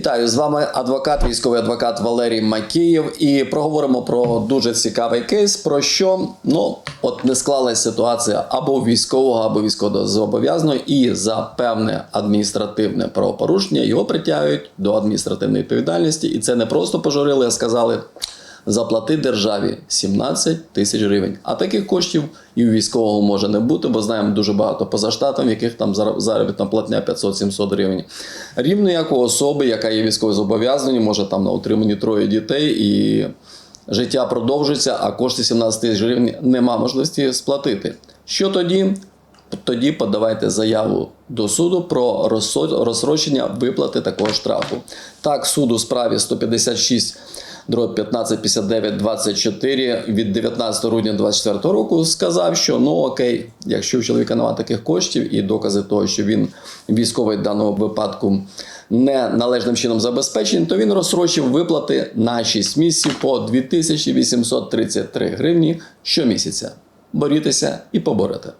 Вітаю з вами адвокат, військовий адвокат Валерій Макієв. І проговоримо про дуже цікавий кейс. Про що ну от не склалась ситуація або військового, або військовозобов'язаного, і за певне адміністративне правопорушення його притягують до адміністративної відповідальності. І це не просто пожурили, а сказали. Заплати державі 17 тисяч гривень. А таких коштів і у військового може не бути, бо знаємо дуже багато поза штатом, яких там заробітна платня 500-700 гривень. Рівно як у особи, яка є військовозобов'язані, може там на утриманні троє дітей і життя продовжується, а кошти 17 тисяч гривень нема можливості сплатити. Що тоді? Тоді подавайте заяву до суду про розсрочення виплати такого штрафу. Так, суд у справі 156 дроб 1559 24 від 19 грудня 24 року сказав, що ну окей, якщо у чоловіка немає таких коштів і докази того, що він військовий в даному випадку не належним чином забезпечений, то він розсрочив виплати на 6 місяців по 2833 гривні щомісяця. Борітеся і поборете.